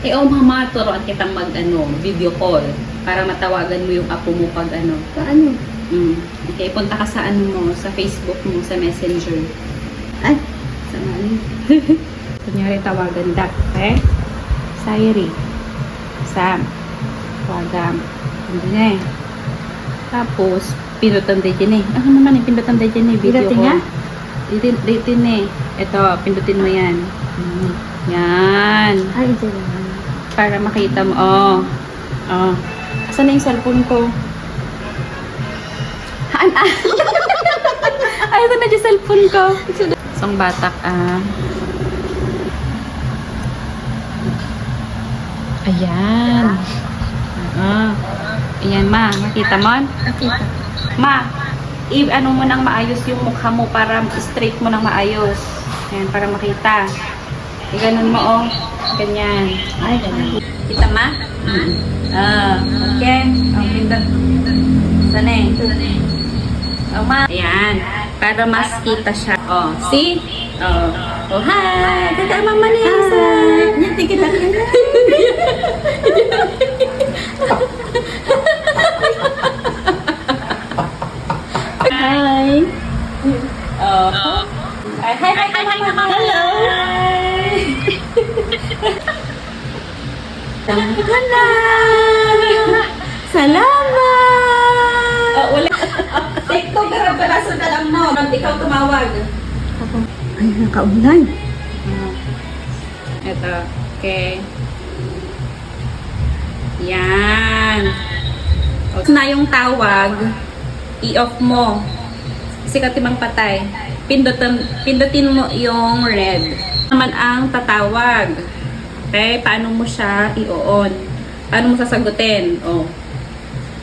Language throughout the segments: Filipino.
Eh, oh mama, turuan kitang mag, ano, video call para matawagan mo yung apo mo pag, ano. Paano? Mm. Okay, punta ka sa, ano mo, sa Facebook mo, sa Messenger. Ay, Sa ano? Kunyari, tawagan dak, okay? Sayri. Sam. Tawagan. Hindi na eh. Tapos, pinutan din din eh. Ano naman eh, pinutan din din eh. Video Pinutin call. nga? Dito, dito eh. Ito, pindutin mo yan. Mm. Yan. ay, dyan. Para makita mo. Oh. Oh. Asan na yung cellphone ko? Haan. Ay, ito na yung cellphone ko. Isang batak ah. Ayan. Ah. Ayan, ma. Makita mo? Nakita. Ma, i ano mo nang maayos yung mukha mo para straight mo nang maayos. Ayan, para makita. Ganun mo, oh. Ganyan. Ay, ganun. Kita, ma? Ah, okay. Ang pindot. Sana eh. Oh, ma. Ayan. Para mas kita siya. Oh, see? Oh. Oh, hi! Kaka Mama Nisa! Yan, tigil lang yan. Hi. Oh. Ay, hi, hi, hi, hi, Mama! Hello! Hala! Salamat! Oh, ulit. TikTok ka rin pala sa dalam mo. Ikaw tumawag. Ako, ay, nakaunay. Ito. Okay. Yan. O, na yung tawag, i-off mo. Kasi timang patay. Pindutin, pindutin mo yung red. Naman ang tatawag. Okay? Paano mo siya i-on? Paano mo sasagutin? O.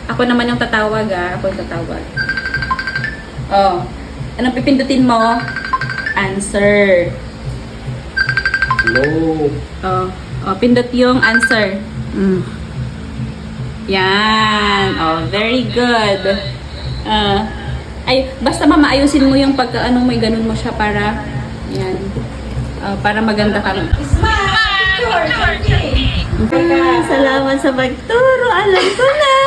Ako naman yung tatawag ah. Ako yung tatawag. O. Anong pipindutin mo? Answer. Hello. Oh, oh pindot yung answer. Mm. Yan. Oh, very good. Ah, ay, basta mama, ayusin mo yung pagka, anong may ganun mo siya para, yan. Ah, para maganda ka. Salamat sa pagturo. Alam ko na.